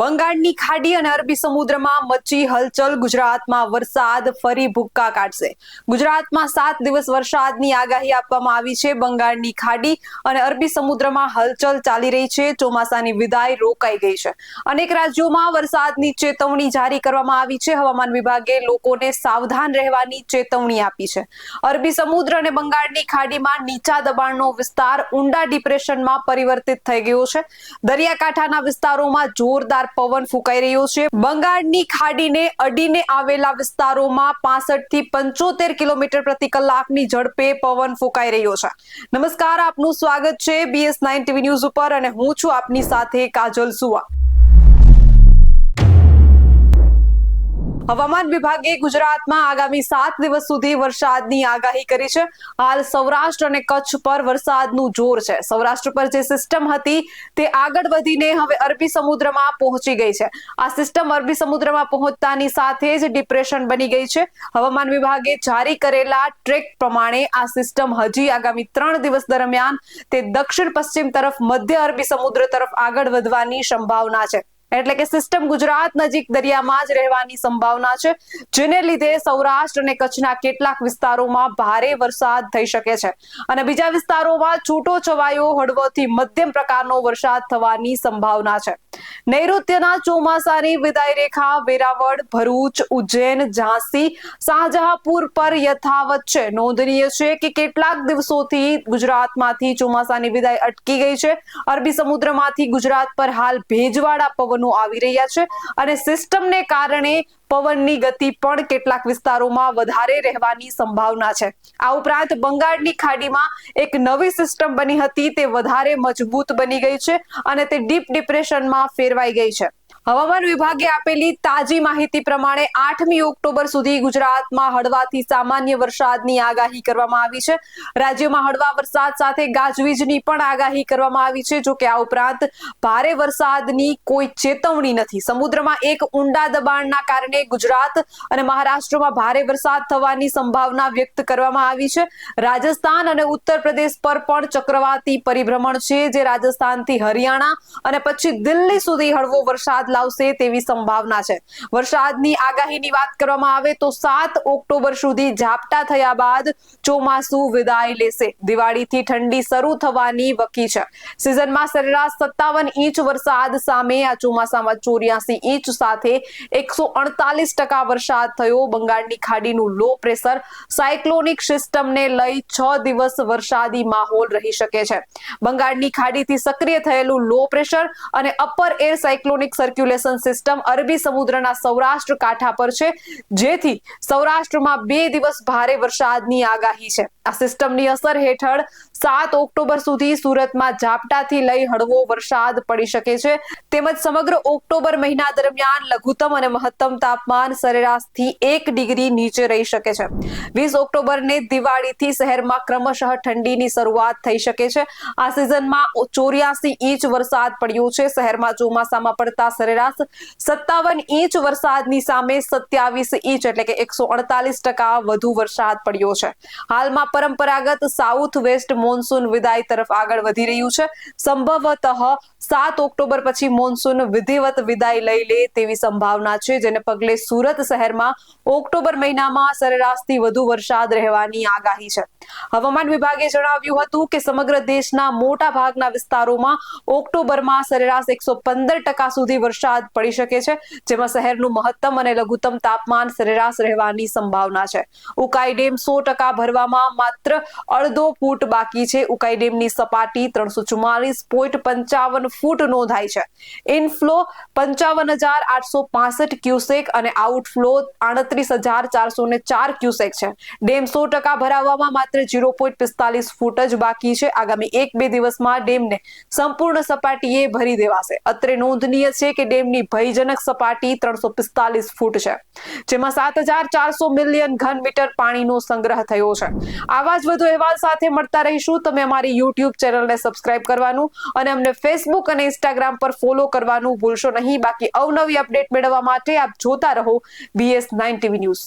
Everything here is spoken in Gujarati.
બંગાળની ખાડી અને અરબી સમુદ્રમાં મચી હલચલ, ગુજરાતમાં વરસાદ ફરી ભૂક્કા કાઢશે. ગુજરાતમાં સાત દિવસ વરસાદની આગાહી આપવામાં આવી છે. બંગાળની ખાડી અને અરબી સમુદ્રમાં હલચલ ચાલી રહી છે. ચોમાસાની વિદાય રોકાઈ ગઈ છે. અનેક રાજ્યોમાં વરસાદની ચેતવણી જારી કરવામાં આવી છે. હવામાન વિભાગે લોકોને સાવધાન રહેવાની ચેતવણી આપી છે. અરબી સમુદ્ર અને બંગાળની ખાડીમાં નીચા દબાણનો વિસ્તાર ઊંડા ડિપ્રેશનમાં પરિવર્તિત થઈ ગયો છે. દરિયાકાંઠાના વિસ્તારોમાં જોરદાર પવન ફૂંકાઈ રહ્યો છે. બંગાળની ખાડીને અડીને આવેલા વિસ્તારોમાં પાસઠથી પંચોતેર કિલોમીટર પ્રતિ કલાકની ઝડપે પવન ફૂંકાઈ રહ્યો છે. નમસ્કાર, આપનું સ્વાગત છે બીએસ નાઇન ટીવી ન્યૂઝ ઉપર અને હું છું આપની સાથે કાજલ સુવા. હવામાન વિભાગે ગુજરાતમાં આગામી સાત દિવસ સુધી વરસાદની આગાહી કરી છે. હાલ સૌરાષ્ટ્ર અને કચ્છ પર વરસાદનું જોર છે. સૌરાષ્ટ્ર પર જે સિસ્ટમ હતી તે આગળ વધીને હવે અરબી સમુદ્રમાં પહોંચી ગઈ છે. આ સિસ્ટમ અરબી સમુદ્રમાં પહોંચતાની સાથે જ ડિપ્રેશન બની ગઈ છે. હવામાન વિભાગે જારી કરેલા ટ્રેક પ્રમાણે આ સિસ્ટમ હજી આગામી ત્રણ દિવસ દરમિયાન તે દક્ષિણ પશ્ચિમ તરફ, મધ્ય અરબી સમુદ્ર તરફ આગળ વધવાની સંભાવના છે. એટલે કે સિસ્ટમ ગુજરાત નજીક દરિયામાં જ રહેવાની સંભાવના છે, જેને લીધે સૌરાષ્ટ્ર અને કચ્છના કેટલાક વિસ્તારોમાં ભારે વરસાદ થઈ શકે છે. અને બીજા વિસ્તારોમાં છૂટો છવાયો હળવોથી મધ્યમ પ્રકારનો વરસાદ થવાની સંભાવના છે. નૈઋત્યના ચોમાસાની વિદાય રેખા વેરાવળ, ભરૂચ, ઉજ્જૈન, ઝાંસી, શાહજહાંપુર પર યથાવત છે. નોંધનીય છે કે કેટલાક દિવસોથી ગુજરાતમાંથી ચોમાસાની વિદાય અટકી ગઈ છે. અરબી સમુદ્રમાંથી ગુજરાત પર હાલ ભેજવાળા પવનો આવી રહ્યા છે અને સિસ્ટમને કારણે પવનની ગતિ પણ કેટલાક વિસ્તારોમાં વધારે રહેવાની સંભાવના છે. આ ઉપરાંત બંગાળની ખાડીમાં એક નવી સિસ્ટમ બની હતી, તે વધારે મજબૂત બની ગઈ છે અને તે ડીપ ડિપ્રેશનમાં ફેરવાઈ ગઈ છે. હવામાન વિભાગે આપેલી તાજી માહિતી પ્રમાણે આઠમી ઓક્ટોબર સુધી ગુજરાતમાં હળવાથી સામાન્ય વરસાદની આગાહી કરવામાં આવી છે. રાજ્યમાં હળવા વરસાદ સાથે ગાજવીજની પણ આગાહી કરવામાં આવી છે. જોકે આ ઉપરાંત ભારે વરસાદની કોઈ ચેતવણી નથી. સમુદ્રમાં એક ઊંડા દબાણના કારણે ગુજરાત અને મહારાષ્ટ્રમાં ભારે વરસાદ થવાની સંભાવના વ્યક્ત કરવામાં આવી છે. રાજસ્થાન અને ઉત્તર પ્રદેશ પર પણ ચક્રવાતી પરિભ્રમણ છે, જે રાજસ્થાનથી હરિયાણા અને પછી દિલ્હી સુધી હળવો વરસાદ લાવશે તેવી સંભાવના છે. વરસાદની આગાહીની વાત કરવામાં આવે તો સાત ઓક્ટોબર સુધી ઝાપટા થયા બાદ ચોમાસું વિદાય લેશે. દિવાળીથી ઠંડી શરૂ થવાની વકી છે. સિઝનમાં સરેરાશ સત્તાવન ઇંચ વરસાદ સામે આ ચોમાસામાં ચોર્યાસી ઇંચ સાથે એકસો અડતાલીસ ટકા વરસાદ થયો. બંગાળની ખાડીનું લો પ્રેશર સાયક્લોનિક સિસ્ટમને લઈ છ દિવસ વરસાદી માહોલ રહી શકે છે. બંગાળની ખાડીથી સક્રિય થયેલું લો પ્રેશર અને upper air cyclonic circulation system અરબી સમુદ્રના સૌરાષ્ટ્ર કાંઠા પર છે. જેથી સૌરાષ્ટ્રમાં બે દિવસ ભારે વરસાદની આગાહી છે. આ સિસ્ટમની અસર હેઠળ સાત ઓક્ટોબર સુધી સુરતમાં ઝાપટાથી લઈ હળવો વરસાદ પડી શકે છે. તેમજ સમગ્ર ઓક્ટોબર મહિના દરમિયાન લઘુત્તમ અને મહત્તમ તાપમાન સરેરાશથી એક ડિગ્રી નીચે રહી શકે છે. વીસ ઓક્ટોબરને દિવાળીથી શહેરમાં ક્રમશઃ ઠંડીની શરૂઆત થઈ શકે છે. આ સિઝનમાં ચોર્યાસી ઇંચ વરસાદ પડ્યો છે. શહેરમાં ચોમાસામાં પડતા સરેરાશ સત્તાવન ઇંચ વરસાદની સામે સત્યાવીસ ઇંચ એટલે કે એકસો અડતાલીસ ટકા વધુ વરસાદ પડ્યો છે. હાલમાં પરંપરાગત સાઉથ વેસ્ટ મોન્સૂન વિદાય તરફ આગળ વધી રહ્યું છે. સંભવતઃ સાત ઓક્ટોબર પછી મોન્સૂન વિધિવત વિદાય લઈ લે તેવી સંભાવના છે, જેને પગલે સુરત શહેરમાં ઓક્ટોબર મહિનામાં સરેરાશથી વધુ વરસાદ રહેવાની આગાહી છે. હવામાન વિભાગે જણાવ્યું હતું કે સમગ્ર દેશના મોટા ભાગના વિસ્તારોમાં ઓક્ટોબરમાં સરેરાશ એકસો પંદર ટકા સુધી વરસાદ પડી શકે છે, જેમાં શહેરનું મહત્તમ અને લઘુત્તમ તાપમાન સરેરાશ રહેવાની સંભાવના છે. ઉકાઈ ડેમ સો ટકા ભરવામાં માત્ર અડધો ફૂટ બાકી છે. ઉકાઈ ડેમની સપાટી ત્રણસો ચુમ્માલીસ પોઈન્ટ પંચાવન ફૂટ નોંધાઈ છે. ઇનફ્લો પંચાવન હજાર આઠસો પાસઠ ક્યુસેક અને આઉટફ્લો આડત્રીસ હજાર ચારસો ને ચાર ક્યુસેક છે. ડેમ સો ટકા ભરાવવામાં માત્ર ઝીરો પોઈન્ટ પિસ્તાલીસ ફૂટ જ બાકી છે. આગામી એક બે દિવસમાં ડેમને સંપૂર્ણ સપાટીએ ભરી દેવાશે. અત્રે નોંધનીય છે કે ડેમની ભયજનક સપાટી ત્રણસો પિસ્તાલીસ ફૂટ છે, જેમાં સાત હજાર ચારસો મિલિયન ઘન મીટર પાણીનો સંગ્રહ થયો છે. આવા જ વધુ અહેવાલ સાથે મળતા રહીશું. તમે અમારી યુટ્યુબ ચેનલને સબસ્ક્રાઇબ કરવાનું અને અમને ફેસબુક અને ઇન્સ્ટાગ્રામ પર ફોલો કરવાનું ભૂલશો નહીં. બાકી અવનવી અપડેટ મેળવવા માટે આપ જોતા રહો બીએસ નાઇન ટીવી ન્યૂઝ.